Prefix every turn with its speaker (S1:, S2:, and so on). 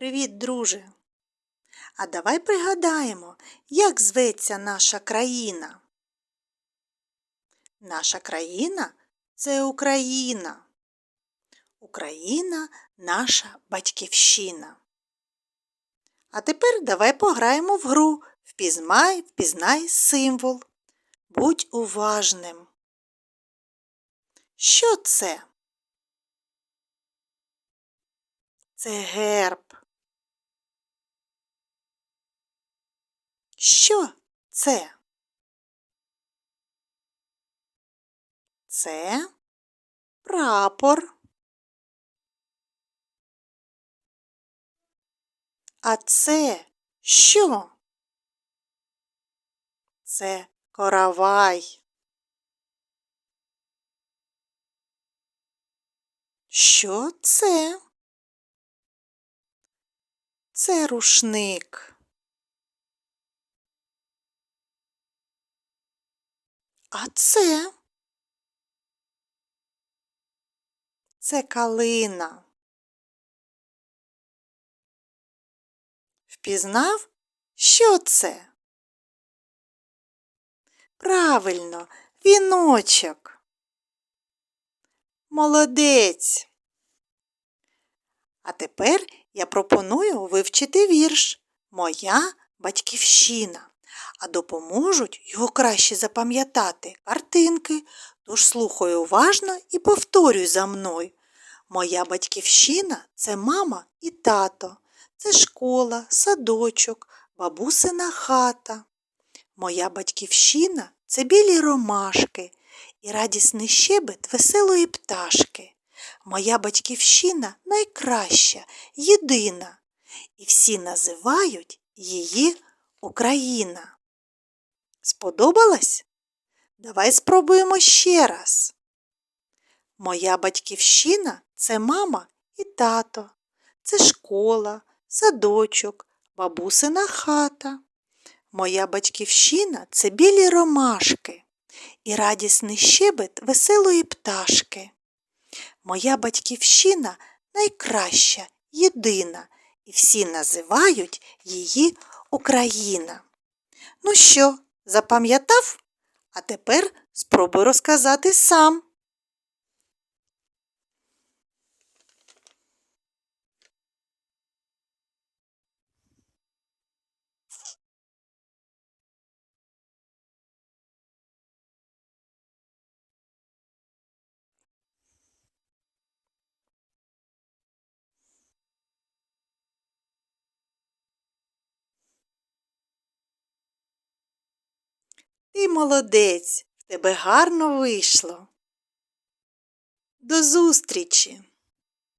S1: Привіт, друже! А давай пригадаємо, як зветься наша країна. Наша країна це Україна. Україна наша батьківщина. А тепер давай пограємо в гру Впізнай, впізнай символ. Будь уважним. Що це? Це герб. Що це? Це прапор. А це що? Це коровай. Що це? Це рушник. А це? Це калина. Впізнав, що це? Правильно, віночок. Молодець. А тепер я пропоную вивчити вірш Моя батьківщина, а допоможуть його краще запам'ятати картинки, тож слухай уважно і повторюй за мною. Моя батьківщина це мама і тато, це школа, садочок, бабусина хата. Моя батьківщина це білі ромашки і радісний щебет веселої пташки. Моя батьківщина найкраща, єдина, і всі називають її Україна. Сподобалась? Давай спробуємо ще раз. Моя батьківщина це мама і тато, це школа, садочок, бабусина хата. Моя батьківщина це білі ромашки і радісний щебет веселої пташки. Моя батьківщина найкраща, єдина, і всі називають її Україна. Ну що, запам'ятав? А тепер спробуй розказати сам. Ти молодець, в тебе гарно вийшло. До зустрічі!